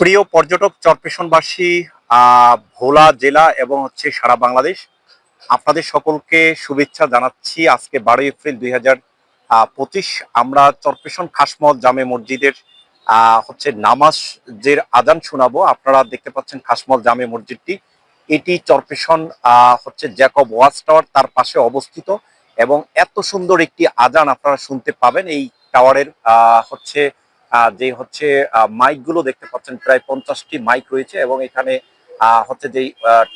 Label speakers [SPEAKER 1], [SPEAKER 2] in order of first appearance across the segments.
[SPEAKER 1] প্রিয় পর্যটক, চরপেশনবাসী ভোলা জেলা এবং হচ্ছে সারা বাংলাদেশ, আপনাদের সকলকে শুভেচ্ছা জানাচ্ছি আজকে বারোই এপ্রিল দুই হাজার পঁচিশ। আমরা চরপেশন খাসমহল জামে মসজিদের হচ্ছে নামাজের আজান শোনাবো। আপনারা দেখতে পাচ্ছেন খাসমহল জামে মসজিদটি। এটি চরপেশন হচ্ছে জ্যাকব ওয়াচ টাওয়ার তার পাশে অবস্থিত এবং এত সুন্দর একটি আজান আপনারা শুনতে পাবেন। এই টাওয়ারের হচ্ছে যে হচ্ছে মাইকগুলো দেখতে পাচ্ছেন, প্রায় পঞ্চাশটি মাইক রয়েছে এবং এখানে হচ্ছে যে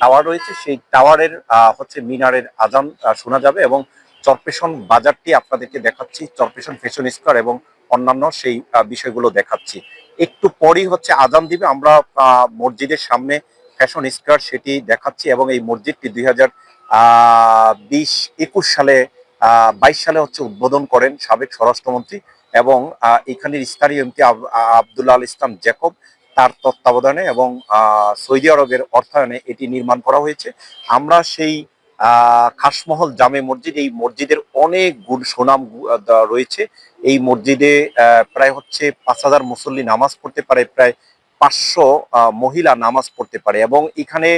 [SPEAKER 1] টাওয়ার রয়েছে, সেই টাওয়ারের হচ্ছে মিনারের আজান শোনা যাবে এবং চরপেশন বাজারটি আপনাদেরকে দেখাচ্ছি, চরপেশন ফ্যাশন স্কোয়ার এবং অন্যান্য সেই বিষয়গুলো দেখাচ্ছি। একটু পরই হচ্ছে আজান দিবে, আমরা মসজিদের সামনে ফ্যাশন স্কোয়ার সেটি দেখাচ্ছি এবং এই মসজিদটি দুই হাজার বিশ, একুশ সালে বাইশ সালে হচ্ছে উদ্বোধন করেন সাবেক স্বরাষ্ট্রমন্ত্রী এবং এখানের স্থানীয় এমপি আবদুল্লাহ আল ইসলাম জ্যাকব তার তত্ত্বাবধানে এবং সৌদি আরবের অর্থায়নে এটি নির্মাণ করা হয়েছে। আমরা সেই খাসমহল জামে মসজিদ, এই মসজিদের অনেক গুণ সুনাম রয়েছে। এই মসজিদে প্রায় হচ্ছে পাঁচ হাজার মুসল্লি নামাজ পড়তে পারে, প্রায় পাঁচশো মহিলা নামাজ পড়তে পারে এবং এখানে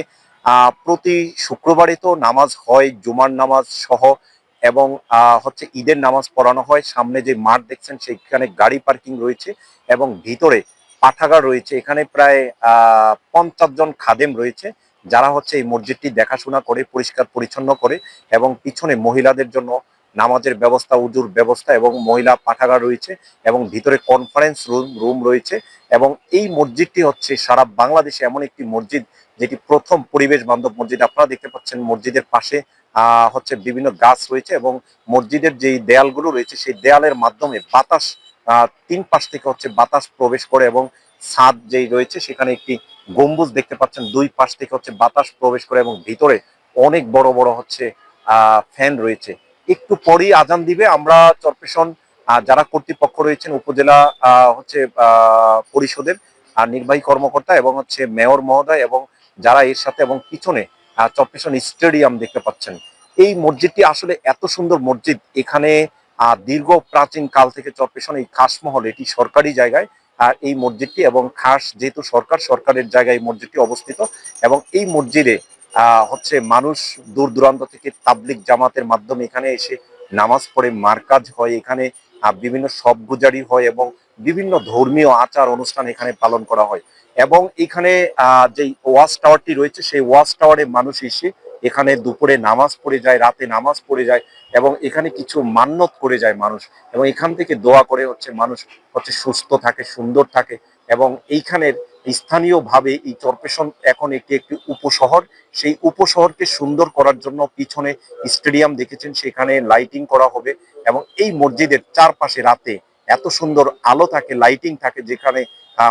[SPEAKER 1] প্রতি শুক্রবারে তো নামাজ হয়, জুমার নামাজ সহ এবং হচ্ছে ঈদের নামাজ পড়ানো হয়। সামনে যে মাঠ দেখছেন সেখানে গাড়ি পার্কিং রয়েছে এবং ভিতরে পাঠাগার রয়েছে। এখানে প্রায় পঞ্চাশ জন খাদেম রয়েছে যারা হচ্ছে এই মসজিদটি দেখাশোনা করে, পরিষ্কার পরিচ্ছন্ন করে এবং পিছনে মহিলাদের জন্য নামাজের ব্যবস্থা, উজুর ব্যবস্থা এবং মহিলা পাঠাগার রয়েছে এবং ভিতরে কনফারেন্স রুম রুম রয়েছে এবং এই মসজিদটি হচ্ছে সারা বাংলাদেশে এমন একটি মসজিদ যেটি প্রথম পরিবেশ বান্ধব মসজিদ। আপনারা দেখতে পাচ্ছেন মসজিদের পাশে হচ্ছে বিভিন্ন গাছ রয়েছে এবং মসজিদের যেই দেয়ালগুলো রয়েছে, সেই দেয়ালের মাধ্যমে বাতাস তিন পাশ থেকে হচ্ছে বাতাস প্রবেশ করে এবং ছাদ যেই রয়েছে, সেখানে একটি গম্বুজ দেখতে পাচ্ছেন। দুই পাশ থেকে হচ্ছে বাতাস প্রবেশ করে এবং ভিতরে অনেক বড় বড় হচ্ছে ফ্যান রয়েছে। একটু পরেই আজান দিবে আমরা চরপেশন যারা কর্তৃপক্ষ রয়েছেন, উপজেলা হচ্ছে পরিষদের নির্বাহী কর্মকর্তা এবং হচ্ছে মেয়র মহোদয় এবং যারা এর সাথে এবং পিছনে চরপেশন স্টেডিয়াম দেখতে পাচ্ছেন। এই মসজিদটি আসলে এত সুন্দর মসজিদ, এখানে দীর্ঘ প্রাচীন কাল থেকে চরপেশন এই খাসমহল এটি সরকারি জায়গায়, আর এই মসজিদটি এবং খাস যেহেতু সরকার, সরকারের জায়গায় এই মসজিদটি অবস্থিত এবং এই মসজিদে হচ্ছে মানুষ দূর দূরান্ত থেকে তাবলিক জামাতের মাধ্যমে এখানে এসে নামাজ পড়ে, মার্কাজ হয়, এখানে বিভিন্ন সব গুজারি হয় এবং বিভিন্ন ধর্মীয় আচার অনুষ্ঠান এখানে পালন করা হয়। এবং এখানে যেই ওয়াচ টাওয়ারটি রয়েছে, সেই ওয়াচ টাওয়ারে মানুষ এসে এখানে দুপুরে নামাজ পড়ে যায়, রাতে নামাজ পড়ে যায় এবং এখানে কিছু মান্যত করে যায় মানুষ। এবং এখান থেকে দোয়া করে হচ্ছে মানুষ হচ্ছে সুস্থ থাকে, সুন্দর থাকে এবং এইখানের স্থানীয়ভাবে এই চরপেশন এখন একটি একটি উপশহর। সেই উপশহরকে সুন্দর করার জন্য পিছনে স্টেডিয়াম দেখেছেন, সেখানে লাইটিং করা হবে এবং এই মসজিদের চারপাশে রাতে এত সুন্দর আলো থাকে লাইটিং থাকে যেখানে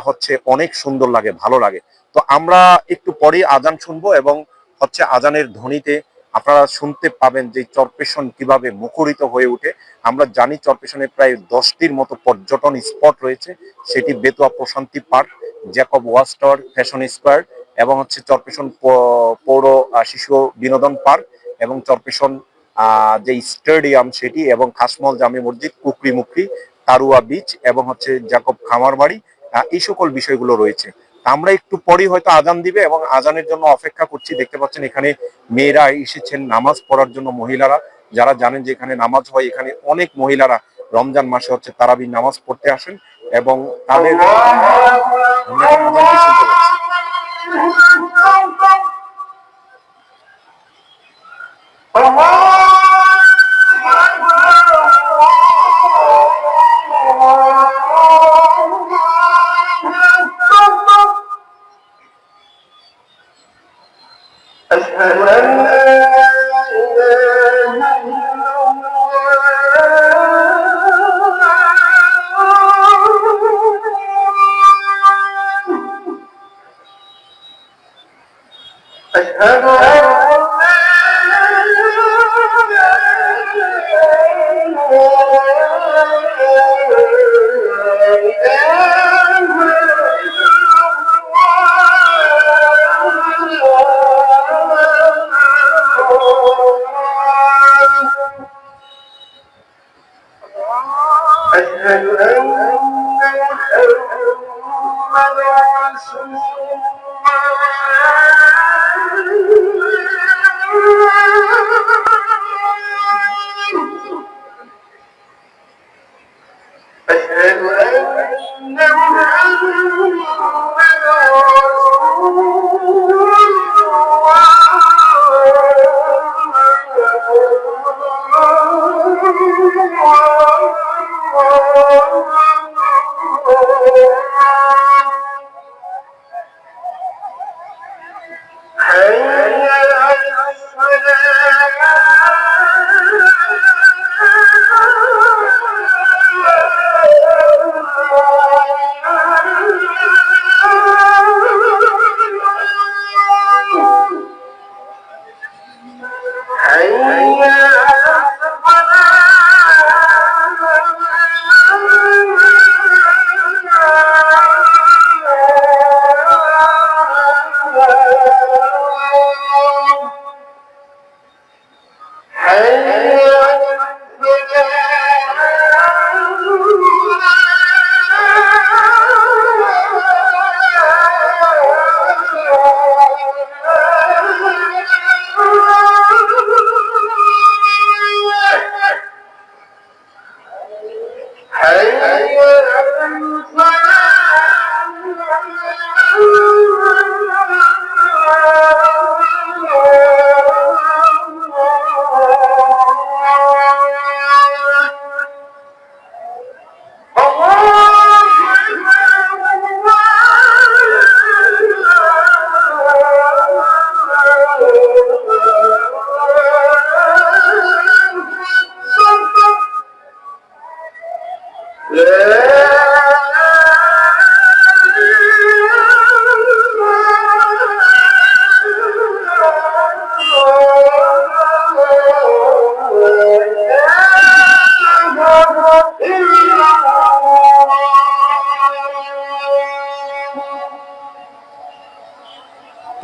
[SPEAKER 1] হচ্ছে অনেক সুন্দর লাগে, ভালো লাগে। তো আমরা একটু পরে আজান শুনব এবং হচ্ছে আজানের ধ্বনিতে আপনারা শুনতে পাবেন যে চরপেশন কীভাবে মুখরিত হয়ে উঠে আমরা জানি চরপেশনে প্রায় দশটির মতো পর্যটন স্পট রয়েছে, সেটি Betua Prashanti park, Jacob watch tower fashion square এবং হচ্ছে চরপেশন পৌর শিশু বিনোদন পার্ক এবং চরপেশন যে স্টেডিয়াম সেটি এবং খাসমল জামি মসজিদ কুকরি মুকরি তারুয়া বিচ এবং হচ্ছে জ্যাকব খামার বাড়ি এই সকল বিষয়গুলো রয়েছে। আমরা একটু পরেই হয়তো আজান দিবে এবং আজানের জন্য অপেক্ষা করছি। দেখতে পাচ্ছেন এখানে মেয়েরা এসেছেন নামাজ পড়ার জন্য মহিলারা। যারা জানেন যে এখানে নামাজ হয়, এখানে অনেক মহিলারা রমজান মাসে হচ্ছে তারাবি নামাজ পড়তে আসেন এবং তাদের শুনতে
[SPEAKER 2] أشهد أن حي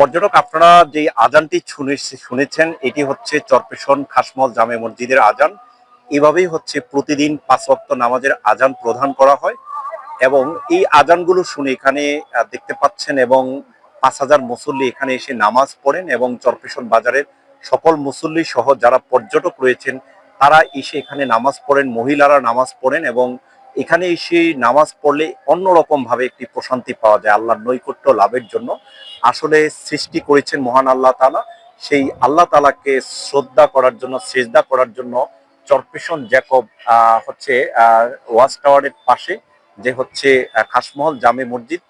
[SPEAKER 1] পর্যটক, আপনারা যে আজানটি শুনে- শুনেছেন, এটি হচ্ছে চরপেশন খাসমল জামে মসজিদের আজান। এভাবেই হচ্ছে প্রতিদিন পাঁচ ওয়াক্ত নামাজের আজান প্রদান করা হয় এবং এই আজানগুলো শুনে এখানে দেখতে পাচ্ছেন এবং পাঁচ হাজার মুসল্লি এখানে এসে নামাজ পড়েন এবং চরপেশন বাজারের সকল মুসল্লি সহ যারা পর্যটক রয়েছেন, তারা এসে এখানে নামাজ পড়েন, মহিলারা নামাজ পড়েন এবং এখানে এসে নামাজ পড়লে অন্যরকম ভাবে একটি প্রশান্তি পাওয়া যায় আল্লাহর নৈকট্য লাভের জন্য। আসলে সৃষ্টি করেছেন মহান আল্লাহ তালা সেই আল্লাহ তালাকে শ্রদ্ধা করার জন্য, সেজদা করার জন্য চরপেশন জ্যাকব হচ্ছে ওয়াচ টাওয়ারের পাশে যে হচ্ছে খাসমহল, জামে মসজিদ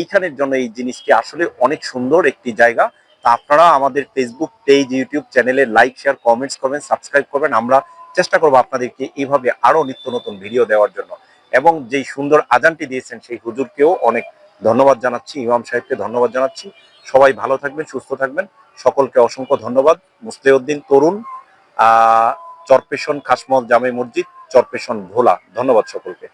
[SPEAKER 1] এইখানের জন্য এই জিনিসটি আসলে অনেক সুন্দর একটি জায়গা। তা আপনারা আমাদের ফেসবুক পেজ ইউটিউব চ্যানেলে লাইক শেয়ার কমেন্টস করবেন সাবস্ক্রাইব করবেন। আমরা চেষ্টা করব আপনাদেরকে এইভাবে আরও নিত্য নতুন ভিডিও দেওয়ার জন্য। এবং যেই সুন্দর আজানটি দিয়েছেন সেই হুজুরকেও অনেক ধন্যবাদ জানাচ্ছি, ইমাম সাহেবকে ধন্যবাদ জানাচ্ছি। সবাই ভালো থাকবেন, সুস্থ থাকবেন। সকলকে অসংখ্য ধন্যবাদ। মুস্তেউদ্দিন তরুণ চরপেশন খাসমল জামে মসজিদ, চরপেশন ভোলা। ধন্যবাদ সকলকে।